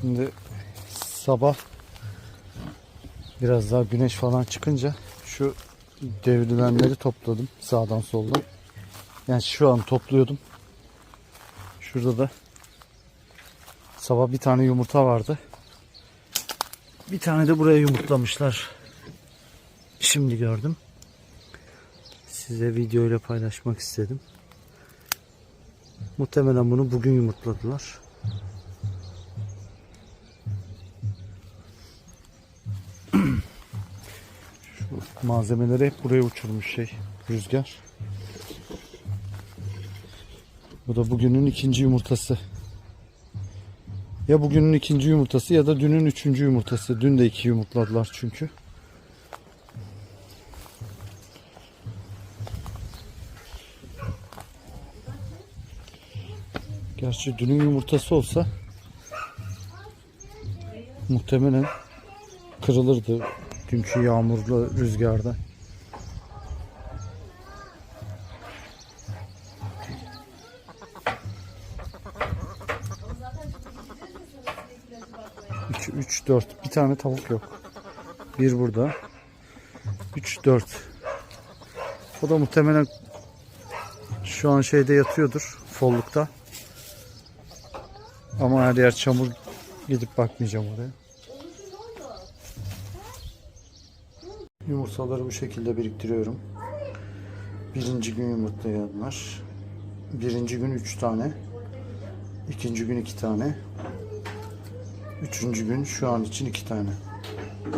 Şimdi sabah biraz daha güneş falan çıkınca şu devrilenleri topladım sağdan soldan. Yani şu an topluyordum. Şurada da sabah bir tane yumurta vardı. Bir tane de buraya yumurtlamışlar. Şimdi gördüm. Size video ile paylaşmak istedim. Muhtemelen bunu bugün yumurtladılar. Malzemeleri hep buraya uçurmuş şey rüzgar. Bu da bugünün ikinci yumurtası. Ya bugünün ikinci yumurtası ya da dünün üçüncü yumurtası. Dün de iki yumurtladılar çünkü. Gerçi dünün yumurtası olsa muhtemelen kırılırdı dünkü yağmurlu rüzgarda. İki, üç, dört. Bir tane tavuk yok. Bir burada. Üç, dört. O da muhtemelen şu an şeyde yatıyordur. Follukta. Ama her yer çamur. Gidip bakmayacağım oraya. Yumurtaları bu şekilde biriktiriyorum. Birinci gün yumurtlayanlar. Birinci gün üç tane. İkinci gün iki tane. Üçüncü gün şu an için iki tane.